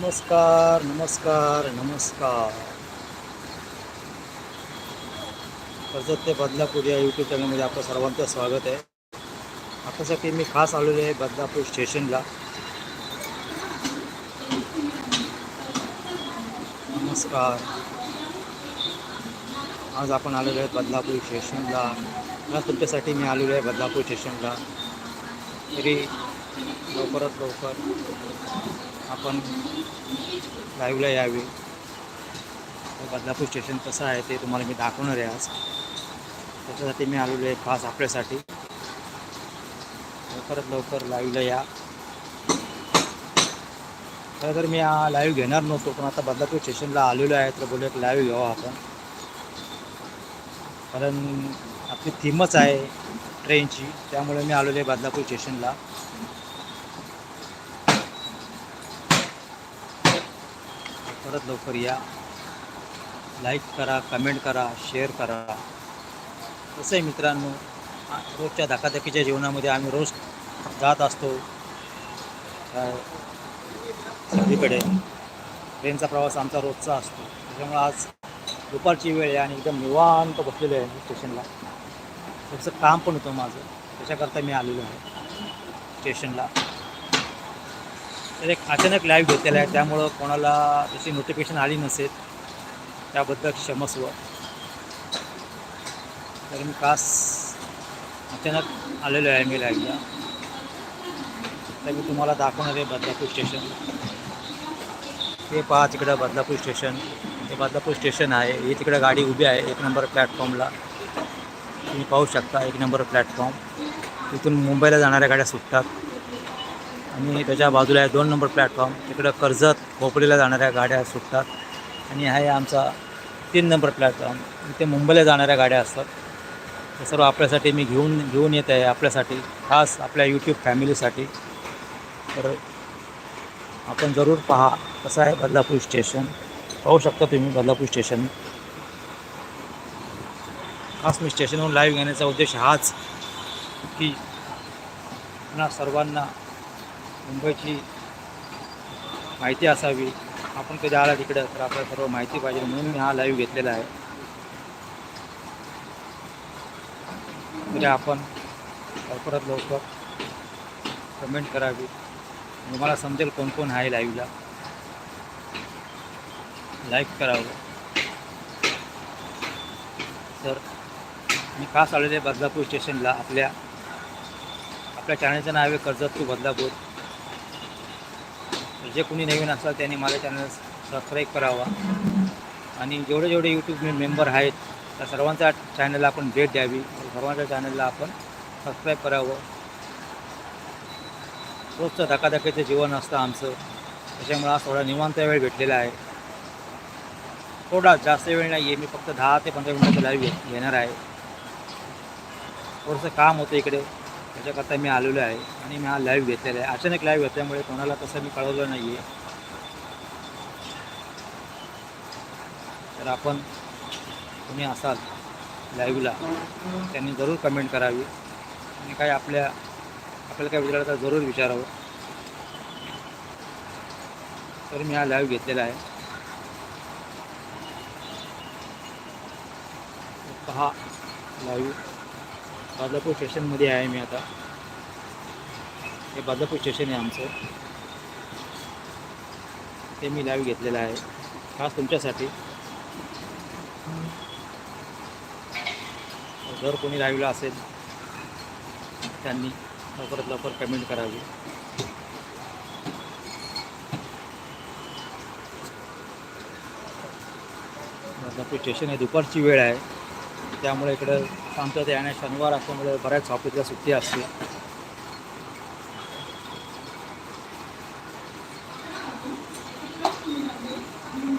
नमस्कार नमस्कार नमस्कार. कर्जत ते बदलापूर या यूट्यूब चॅनलमध्ये आपलं सर्वांचं स्वागत आहे. आतासाठी मी खास आलेलो आहे बदलापूर स्टेशनला नमस्कार. आज आपण आलेलो आहे बदलापूर स्टेशनला आज तुमच्यासाठी मी आलेलो आहे बदलापूर स्टेशनला तरी लवकरात लवकर आपण लाईव्हला यावे. बदलापूर स्टेशन कसं आहे ते तुम्हाला मी दाखवणार आहे आज. त्याच्यासाठी मी आलेलो आहे खास आपल्यासाठी. लवकरात लवकर लाईव्हला या. खरं तर मी हा लाईव्ह घेणार नव्हतो पण आता बदलापूर स्टेशनला आलेलो आहे तर बोलू एक लाईव्ह घ्यावा आपण. कारण आपली थीमच आहे ट्रेनची त्यामुळे मी आलेलो आहे बदलापूर स्टेशनला लवकरात लवकर या. लाईक करा कमेंट करा शेअर करा. कसं आहे मित्रांनो रोजच्या धकाधकीच्या जीवनामध्ये आम्ही रोज जात असतो. सगळीकडे. ट्रेनचा प्रवास आमचा रोजचा असतो. त्याच्यामुळे आज दुपारची वेळ आहे आणि एकदम निवांत बसलेलो आहे स्टेशनला. थोडंसं काम पण होतं माझं. त्याच्याकरता मी आलेलो आहे. स्टेशनला. तर एक अचानक लाईव्ह घेतलेला आहे. त्यामुळं कोणाला तशी नोटिफिकेशन आली नसेल त्याबद्दल क्षमस्व. तर मी खास अचानक आलेलो आहे मी लाईव्हला तर मी तुम्हाला दाखवणार आहे बदलापूर स्टेशन ते पहा तिकडं बदलापूर स्टेशन हे बदलापूर स्टेशन आहे. ही तिकडं गाडी उभी आहे एक नंबर प्लॅटफॉर्मला तुम्ही पाहू शकता एक नंबर प्लॅटफॉर्म इथून मुंबईला जाणाऱ्या गाड्या सुटतात. आणि त्याच्या बाजूला आहे दोन नंबर प्लॅटफॉर्म तिकडं कर्जत भोपळीला जाणाऱ्या गाड्या सुटतात. आणि हा आहे आमचा तीन नंबर प्लॅटफॉर्म इथे मुंबईला जाणाऱ्या गाड्या असतात. हे सर्व आपल्यासाठी मी घेऊन घेऊन येत आहे आपल्यासाठी खास आपल्या यूट्यूब फॅमिलीसाठी तर आपण जरूर पहा कसं आहे बदलापूर स्टेशन पाहू शकता तुम्ही बदलापूर स्टेशन खास मी स्टेशनवरून लाईव्ह घेण्याचा उद्देश हाच की पुन्हा सर्वांना मुंबईची माहिती असावी. आपण कधी आला तिकडं तर आपल्याला सर्व माहिती पाहिजे म्हणून मी हा लाईव्ह घेतलेला आहे. तरी आपण लवकरात लवकर कमेंट करावी. तुम्हाला मला समजेल कोण कोण आहे लाईव्हला लाईक करावं. तर मी खास आलेले बदलापूर स्टेशनला आपल्या आपल्या चॅनलचं नाव आहे कर्जत टू बदलापूर. जे कोणी नवीन असाल त्यांनी माझ्या चॅनल सबस्क्राईब करावा. आणि जेवढे जेवढे यूट्यूब मेंबर आहेत त्या सर्वांच्या चॅनलला आपण भेट द्यावी. सर्वांच्या चॅनलला आपण सबस्क्राईब करावं. रोजचं धकाधकीचं जीवन असतं आमचं. त्याच्यामुळे आज थोडा निवांत वेळ भेटलेला आहे. थोडा जास्त वेळ नाही आहे मी फक्त दहा ते पंधरा मिनिटाचं लाईव्ह घे घेणार आहे. थोडंसं काम होतं इकडे. त्याच्याकरता मी आलेलो आहे आणि मी हा लाईव्ह घेतलेला आहे. अचानक लाईव्ह घेतल्यामुळे कोणाला तसं मी कळवलं नाही आहे तर आपण तुम्ही असाल लाईव्हला त्यांनी जरूर कमेंट करावी. आणि काय आपल्या आपल्याला काय विचारायचं तर जरूर विचारावं. तर मी हा लाईव्ह घेतलेला आहे. पहा लाईव्ह बदलापूर स्टेशनमध्ये आहे मी आता. हे बदलापूर स्टेशन आहे आमचं. ते मी लाईव्ह घेतलेलं आहे. खास तुमच्यासाठी. जर कोणी लाईव्हला असेल त्यांनी लवकरात लवकर पेमेंट करावी. बदलापूर स्टेशन आहे दुपारची वेळ आहे. त्यामुळे इकडं आमचं ते आणि शनिवार असल्यामुळे बऱ्याच ऑफिसला सुट्टी असते.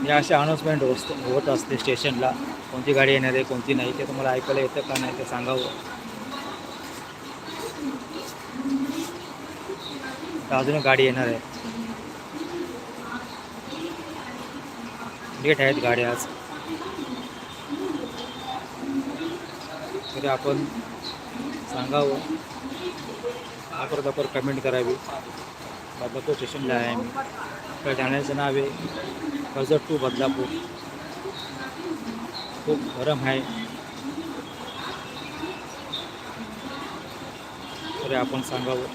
या अशा अनाऊन्समेंट होत होत असते स्टेशनला कोणती गाडी येणार आहे कोणती नाही ते तुम्हाला ऐकायला येतं का नाही ते सांगावं. अजून गाडी येणार आहे. लेट आहेत गाड्या आज. तरी आपण सांगावं. आपण आपण कमेंट करावी. बदलापूर स्टेशनला आहे मी. त्या ठाण्याचं नाव आहे कर्जत टू बदलापूर. खूप गरम आहे. तरी आपण सांगावं.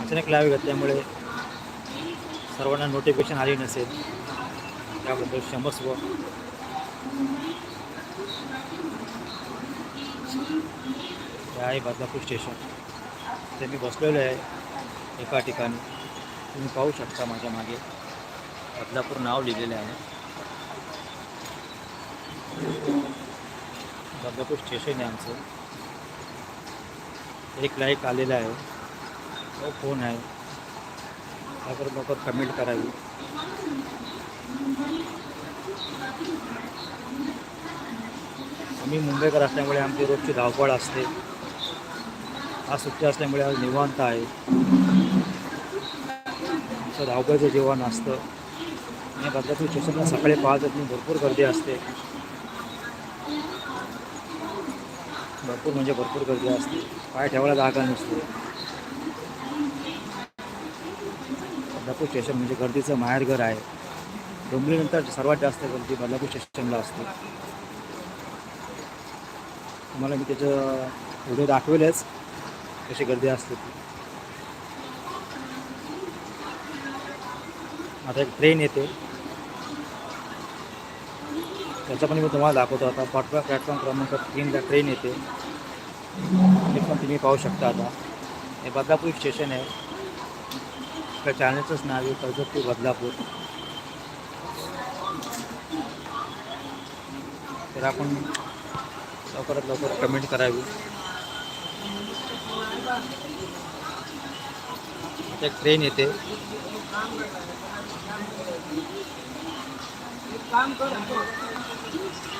अचानक लावे घेतल्यामुळे सर्वांना नोटिफिकेशन आली नसेल. त्याबद्दल क्षमस्व. हे आहे बदलापूर स्टेशन. ते मी बसलेलो आहे एका ठिकाणी. तुम्ही पाहू शकता माझ्या मागे. बदलापूर नाव लिहिलेले आहे. बदलापूर स्टेशन आहे आमचं. एक लाईक आलेला आहे. तो फोन आहे. लवकर लवकर कमेंट करावी. आम्ही मुंबईकर असल्यामुळे आमची रोजची धावपळ असते. आज सुट्टी असल्यामुळे आज निवांत आहे. आमचं धावपळचं जेवण असतं. आणि बदलापूर स्टेशनला सकाळी पाच मी भरपूर गर्दी असते. भरपूर म्हणजे भरपूर गर्दी असते. पाय ठेवायला जागा नसते. बदलापूर स्टेशन म्हणजे गर्दीचं माहेरघर आहे. डोंबिवलीनंतर सर्वात जास्त गर्दी बदलापूर स्टेशनला असते. तुम्हाला मी त्याचं व्हिडिओ दाखवेलच कशी गर्दी असते ती. आता एक ट्रेन येते. त्याचा पण मी तुम्हाला दाखवतो आता. पाठवा प्लॅटफॉर्म क्रमांक तीनला ट्रेन येते. हे पण तुम्ही पाहू शकता आता. हे बदलापूर स्टेशन आहे. त्या चॅनलचंच नाव आहे कर्जत टू बदलापूर. तर आपण लवकरात लवकर कमेंट करावी. आता एक ट्रेन येते.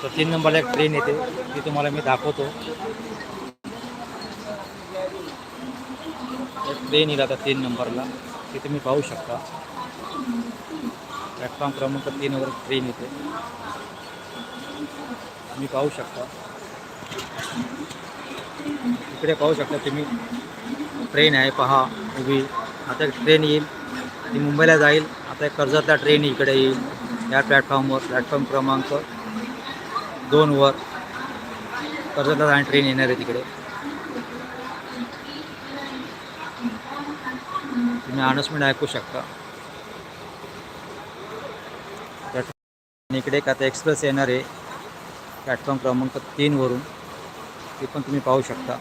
तर तीन नंबरला एक ट्रेन येते. ती तुम्हाला मी दाखवतो. एक ट्रेन येईल आता तीन नंबरला. ती तुम्ही पाहू शकता. प्लॅटफॉर्म क्रमांक तीनवर ट्रेन येते. तुम्ही पाहू शकता. इकडे पाहू शकता तुम्ही. ट्रेन आहे पहा उभी. आता एक ट्रेन येईल. ती मुंबईला जाईल. आता एक कर्जतला ट्रेन इकडे येईल. या प्लॅटफॉर्मवर प्लॅटफॉर्म क्रमांक दोनवर कर्जतला जाणारी ट्रेन येणार आहे तिकडे. तुम्ही अनाउन्समेंट ऐकू शकता. इकडे एक आता एक्सप्रेस येणार आहे. प्लॅटफॉर्म क्रमांक तीनवरून ते पण तुम्ही पाहू शकता.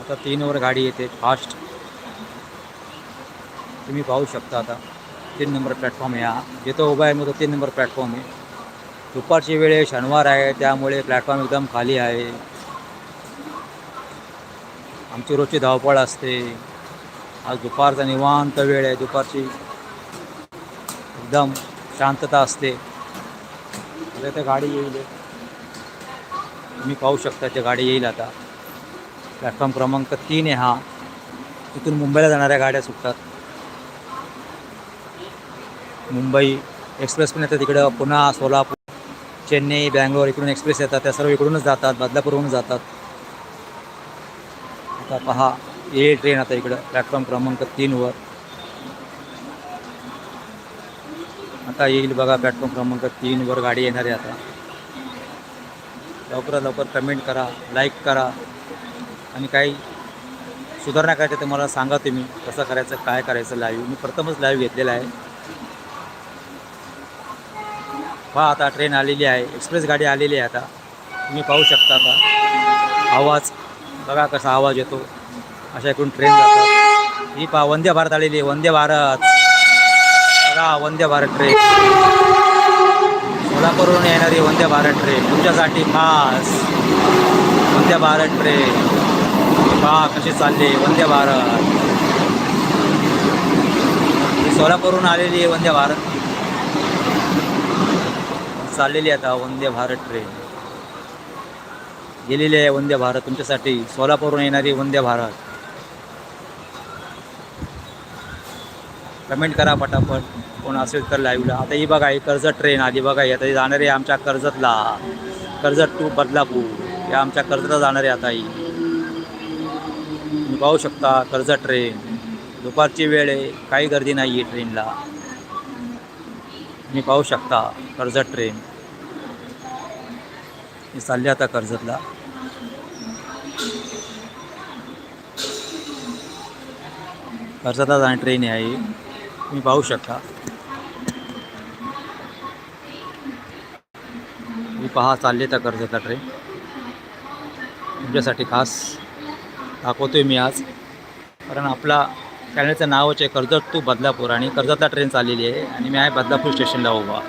आता तीनवर गाडी येते फास्ट तुम्ही पाहू शकता आता. तीन नंबर प्लॅटफॉर्म आहे हा. जिथं उभा आहे मग तो तीन नंबर प्लॅटफॉर्म आहे. दुपारची वेळ आहे शनिवार आहे त्यामुळे प्लॅटफॉर्म एकदम खाली आहे. आमची रोजची धावपळ असते. आज दुपारचा निवांत वेळ आहे. दुपारची एकदम शांतता असते. आता गाडी येईल. तुम्ही पाहू शकता त्या गाडी येईल आता. प्लॅटफॉर्म क्रमांक तीन आहे हा. तिथून मुंबईला जाणाऱ्या गाड्या सुटतात. मुंबई एक्सप्रेस पण येतात तिकडं. पुन्हा सोलापूर चेन्नई बँगलोर इकडून एक्सप्रेस येतात. त्या सर्व इकडूनच जातात. बदलापूरहून जातात. आता पहा. ए ट्रेन आता इकडं प्लॅटफॉर्म क्रमांक तीनवर आता येईल बघा प्लॅटफॉर्म क्रमांक तीनवर गाडी येणार आहे आता. लवकरात लवकर कमेंट करा लाईक करा. आणि काही सुधारणा करायचं तर मला सांगा तुम्ही कसं करायचं काय करायचं लाईव्ह मी प्रथमच लाईव्ह घेतलेला आहे. पहा आता ट्रेन आलेली आहे एक्सप्रेस गाडी आलेली आहे आता. तुम्ही पाहू शकता आता. आवाज बघा कसा आवाज येतो. अशा इकडून ट्रेन जातात. ही पा वंदे भारत आलेली आहे. वंदे भारत. बघा वंदे भारत ट्रेन सोलापूरवरून येणारी वंदे भारत ट्रेन तुमच्यासाठी खास वंदे भारत ट्रेन पहा कशी चालली वंदे भारत. ही सोलापूरहून आलेली आहे वंदे भारत. चाललेली आहे आता वंदे भारत ट्रेन गेलेली आहे वंदे भारत. तुमच्यासाठी सोलापूरहून येणारी वंदे भारत. कमेंट करा पटापट कोण असेल तर लाईव्हला आता ही बघा ही कर्जत ट्रेन आली बघा ही आता ही जाणार आहे आमच्या कर्जतला. कर्जत टू बदलापूर. या आमच्या कर्जतला जाणार आहे आता ही. तुम्ही पाहू शकता कर्जत ट्रेन दुपारची वेळ आहे काही गर्दी नाही आहे ट्रेनला तुम्ही पाहू शकता कर्जत ट्रेन मी चालली आता कर्जतला. कर्जतला जाणारी ट्रेन आहे तुम्ही पाहू शकता. मी पहा चालले तर कर्जतला ट्रेन तुमच्यासाठी खास दाखवतोय मी आज. कारण आपला चॅनलचं नावच आहे कर्जत टू बदलापूर आणि कर्जतला ट्रेन चाललेली आहे आणि मी आहे बदलापूर स्टेशनला उभा.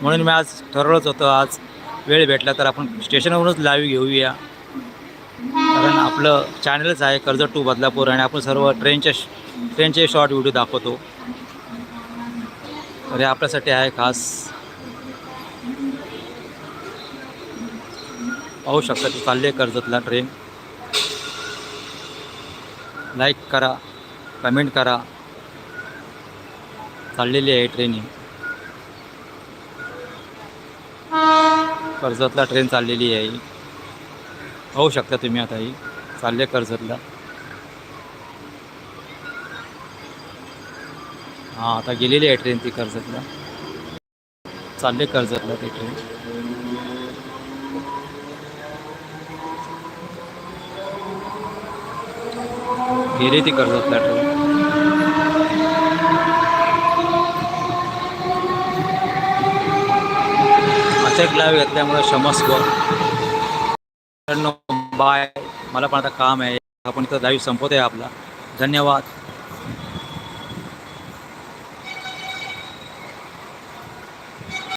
म्हणून मी आज ठरवलंच होतं आज वेळ भेटला तर आपण स्टेशनवरूनच लाईव्ह घेऊया. कारण आपलं चॅनलच आहे कर्जत टू बदलापूर आणि आपण सर्व ट्रेनचे ट्रेनचे शॉर्ट व्हिडिओ दाखवतो. तर हे आपल्यासाठी आहे खास. पाहू शकता तू चालले कर्जतला ट्रेन लाईक करा कमेंट करा. चाललेली आहे ट्रेन ही कर्जतला ट्रेन चाललेली आहे. पाहू शकता तुम्ही आता ही चालले कर्जतला. हां आता गेलेली आहे ट्रेन ती कर्जतला. चालले कर्जतला ती ट्रेन गेली ती कर्जतला ट्रेन अचानक लाईव्ह घेतल्यामुळे क्षमस्व बाय मला पण आता काम आहे. आपण इथं लाईव्ह संपवत आहे आपला. धन्यवाद.